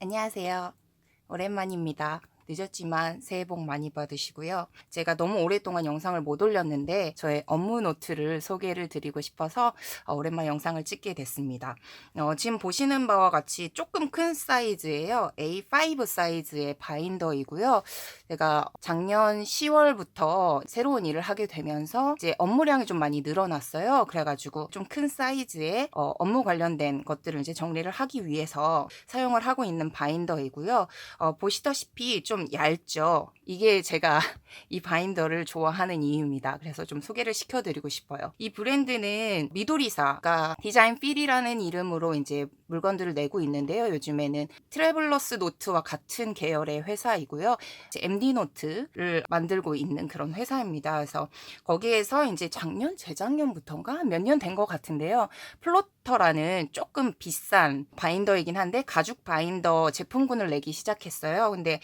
안녕하세요. 오랜만입니다. 늦었지만 새해 복 많이 받으시고요. 제가 너무 오랫동안 영상을 못 올렸는데 저의 업무 노트를 소개를 드리고 싶어서 어, 오랜만 영상을 찍게 됐습니다. 어, 지금 보시는 바와 같이 조금 큰 사이즈예요. A5 사이즈의 바인더이고요. 제가 작년 10월부터 새로운 일을 하게 되면서 이제 업무량이 좀 많이 늘어났어요. 그래가지고 좀 큰 사이즈의 어, 업무 관련된 것들을 이제 정리를 하기 위해서 사용을 하고 있는 바인더이고요. 어, 보시다시피 좀 얇죠. 이게 제가 이 바인더를 좋아하는 이유입니다. 그래서 좀 소개를 시켜드리고 싶어요. 이 브랜드는 미도리사가 디자인 필이라는 이름으로 이제 물건들을 내고 있는데요. 요즘에는 트래블러스 노트와 같은 계열의 회사이고요. MD 노트를 만들고 있는 그런 회사입니다. 그래서 거기에서 이제 작년, 재작년부터인가 몇 년 된 것 같은데요. 플로터라는 조금 비싼 바인더이긴 한데 가죽 바인더 제품군을 내기 시작했어요. 근데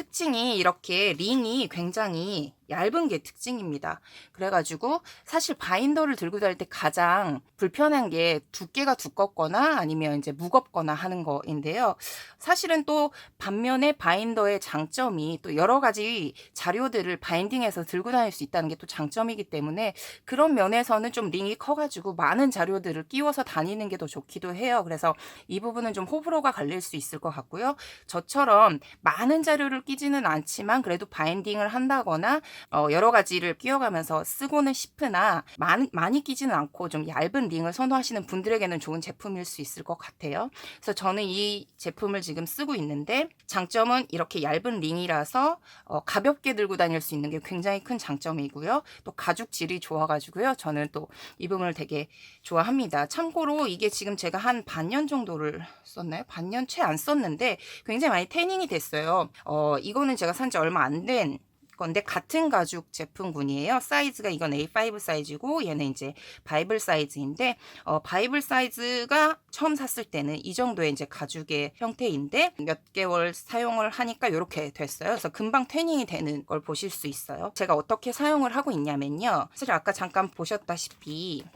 특징이 이렇게 링이 굉장히 얇은 게 특징입니다. 그래가지고 사실 바인더를 들고 다닐 때 가장 불편한 게 두께가 두껍거나 아니면 이제 무겁거나 하는 거인데요. 사실은 또 반면에 바인더의 장점이 또 여러 가지 자료들을 바인딩해서 들고 다닐 수 있다는 게 또 장점이기 때문에 그런 면에서는 좀 링이 커가지고 많은 자료들을 끼워서 다니는 게 더 좋기도 해요. 그래서 이 부분은 좀 호불호가 갈릴 수 있을 것 같고요. 저처럼 많은 자료를 끼지는 않지만 그래도 바인딩을 한다거나 어, 여러 가지를 끼워가면서 쓰고는 싶으나 많이, 많이 끼지는 않고 좀 얇은 링을 선호하시는 분들에게는 좋은 제품일 수 있을 것 같아요. 그래서 저는 이 제품을 지금 쓰고 있는데 장점은 이렇게 얇은 링이라서 어, 가볍게 들고 다닐 수 있는 게 굉장히 큰 장점이고요. 또 가죽 질이 좋아가지고요. 저는 또 이 부분을 되게 좋아합니다. 참고로 이게 지금 제가 한 반년 정도를 썼나요? 반년 채 안 썼는데 굉장히 많이 태닝이 됐어요. 어, 이거는 제가 산 지 얼마 안 된 건데 같은 가죽 제품군이에요. 사이즈가 이건 A5 사이즈고 얘는 이제 바이블 사이즈인데 어, 바이블 사이즈가 처음 샀을 때는 이 정도의 이제 가죽의 형태인데 몇 개월 사용을 하니까 이렇게 됐어요. 그래서 금방 태닝이 되는 걸 보실 수 있어요. 제가 어떻게 사용을 하고 있냐면요. 사실 아까 잠깐 보셨다시피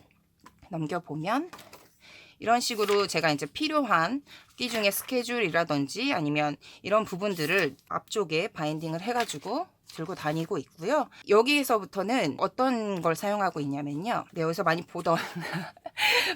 넘겨보면 이런 식으로 제가 이제 필요한 끼 중에 스케줄이라든지 아니면 이런 부분들을 앞쪽에 바인딩을 해가지고 들고 다니고 있고요. 여기에서부터는 어떤 걸 사용하고 있냐면요. 네, 여기서 많이 보던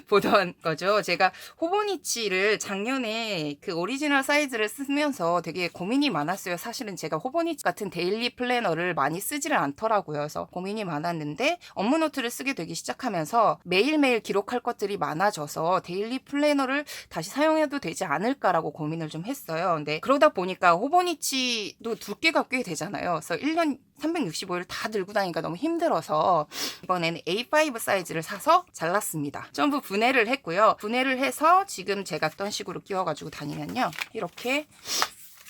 보던 거죠. 제가 호보니치를 작년에 그 오리지널 사이즈를 쓰면서 되게 고민이 많았어요. 사실은 제가 호보니치 같은 데일리 플래너를 많이 쓰지를 않더라고요. 그래서 고민이 많았는데 업무 노트를 쓰게 되기 시작하면서 매일매일 기록할 것들이 많아져서 데일리 플래너를 다시 사용해도 되지 않을까라고 고민을 좀 했어요. 근데 그러다 보니까 호보니치도 두께가 꽤 되잖아요. 그래서 1년 365일 다 들고 다니니까 너무 힘들어서 이번에는 A5 사이즈를 사서 잘랐습니다. 전부 분해를 했고요. 분해를 해서 지금 제가 어떤 식으로 끼워가지고 다니면요. 이렇게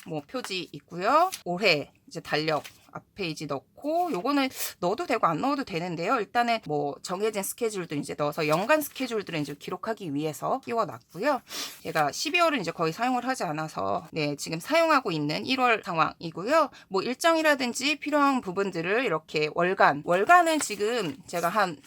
뭐 표지 있고요. 올해 이제 달력 앞 페이지 넣고 요거는 넣어도 되고 안 넣어도 되는데요. 일단은 뭐 정해진 스케줄도 이제 넣어서 연간 스케줄들을 이제 기록하기 위해서 끼워놨고요. 제가 12월은 이제 거의 사용을 하지 않아서 네 지금 사용하고 있는 1월 상황이고요. 뭐 일정이라든지 필요한 부분들을 이렇게 월간 월간은 지금 제가 한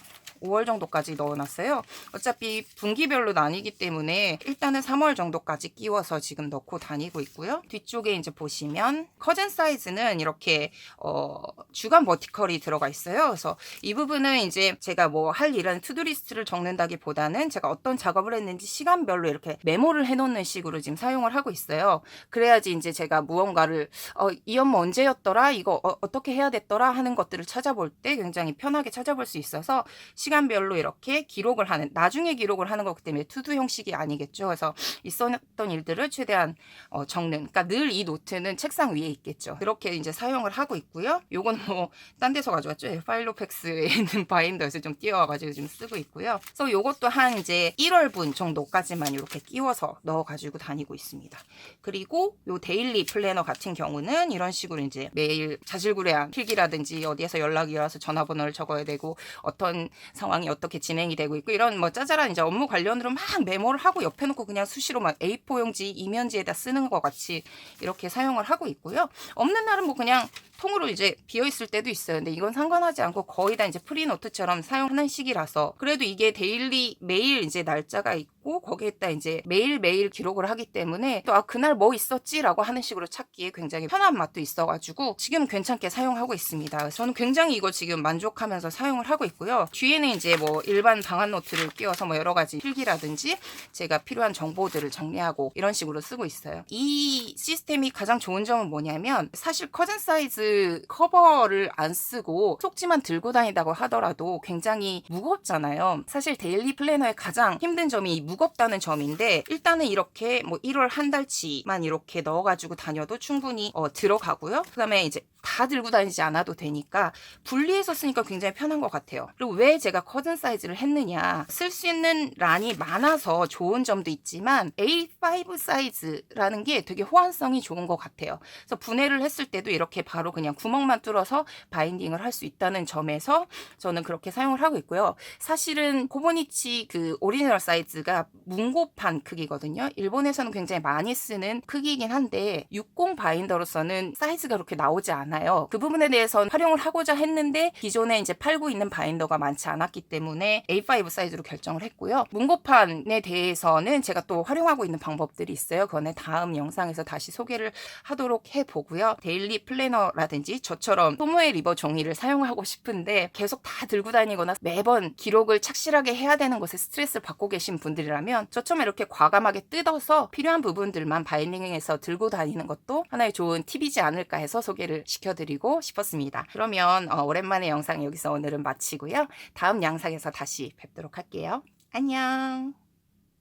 5월 정도까지 넣어놨어요. 어차피 분기별로 나뉘기 때문에 일단은 3월 정도까지 끼워서 지금 넣고 다니고 있고요. 뒤쪽에 이제 보시면 커즌 사이즈는 이렇게 어, 주간 버티컬이 들어가 있어요. 그래서 이 부분은 이제 제가 뭐 할 일은 투두리스트를 적는다기보다는 제가 어떤 작업을 했는지 시간별로 이렇게 메모를 해놓는 식으로 지금 사용을 하고 있어요. 그래야지 이제 제가 무언가를 어, 이 업무 언제였더라 이거 어, 떻게 해야 됐더라 하는 것들을 찾아볼 때 굉장히 편하게 찾아볼 수 있어서 시간 별로 이렇게 기록을 하는 나중에 기록을 하는 거기 때문에 투두 형식이 아니겠죠. 그래서 있었던 일들을 최대한 어, 적는. 그러니까 늘 이 노트는 책상 위에 있겠죠. 그렇게 이제 사용을 하고 있고요. 요건 뭐 딴 데서 가져왔죠. 파일로팩스에 있는 바인더에서 좀 띄워가지고 좀 쓰고 있고요. 그래서 요것도 한 이제 1월분 정도까지만 이렇게 끼워서 넣어가지고 다니고 있습니다. 그리고 요 데일리 플래너 같은 경우는 이런 식으로 이제 매일 자질구레한 필기라든지 어디에서 연락이 와서 전화번호를 적어야 되고 어떤 상황이 어떻게 진행이 되고 있고 이런 뭐 짜잘한 이제 업무 관련으로 막 메모를 하고 옆에 놓고 그냥 수시로 막 A4 용지 이면지에다 쓰는 것 같이 이렇게 사용을 하고 있고요. 없는 날은 뭐 그냥 통으로 이제 비어 있을 때도 있어요. 근데 이건 상관하지 않고 거의 다 이제 프리노트처럼 사용하는 식이라서 그래도 이게 데일리 매일 이제 날짜가 있고 거기에다 이제 매일 매일 기록을 하기 때문에 또 아 그날 뭐 있었지라고 하는 식으로 찾기에 굉장히 편한 맛도 있어가지고 지금 괜찮게 사용하고 있습니다. 저는 굉장히 이거 지금 만족하면서 사용을 하고 있고요. 뒤에는 이제 뭐 일반 방한 노트를 끼워서 뭐 여러 가지 필기라든지 제가 필요한 정보들을 정리하고 이런 식으로 쓰고 있어요. 이 시스템이 가장 좋은 점은 뭐냐면 사실 커즌 사이즈 커버를 안 쓰고 속지만 들고 다니다고 하더라도 굉장히 무겁잖아요. 사실 데일리 플래너의 가장 힘든 점이 무겁다는 점인데 일단은 이렇게 뭐 1월 한 달치만 이렇게 넣어가지고 다녀도 충분히 어, 들어가고요. 그다음에 이제 다 들고 다니지 않아도 되니까 분리해서 쓰니까 굉장히 편한 것 같아요. 그리고 왜 제가 커튼 사이즈를 했느냐 쓸 수 있는 란이 많아서 좋은 점도 있지만 A5 사이즈라는 게 되게 호환성이 좋은 것 같아요. 그래서 분해를 했을 때도 이렇게 바로 그냥 구멍만 뚫어서 바인딩을 할 수 있다는 점에서 저는 그렇게 사용을 하고 있고요. 사실은 코보니치 그 오리지널 사이즈가 문고판 크기거든요. 일본에서는 굉장히 많이 쓰는 크기이긴 한데 60 바인더로서는 사이즈가 그렇게 나오지 않아요. 그 부분에 대해서는 활용을 하고자 했는데 기존에 이제 팔고 있는 바인더가 많지 않았기 때문에 A5 사이즈로 결정을 했고요. 문고판에 대해서는 제가 또 활용하고 있는 방법들이 있어요. 그거는 다음 영상에서 다시 소개를 하도록 해보고요. 데일리 플래너라 든지 저처럼 소모의 리버 종이를 사용하고 싶은데 계속 다 들고 다니거나 매번 기록을 착실하게 해야 되는 것에 스트레스를 받고 계신 분들이라면 저처럼 이렇게 과감하게 뜯어서 필요한 부분들만 바이닝해서 들고 다니는 것도 하나의 좋은 팁이지 않을까 해서 소개를 시켜드리고 싶었습니다. 그러면 어, 오랜만에 영상 여기서 오늘은 마치고요. 다음 영상에서 다시 뵙도록 할게요. 안녕.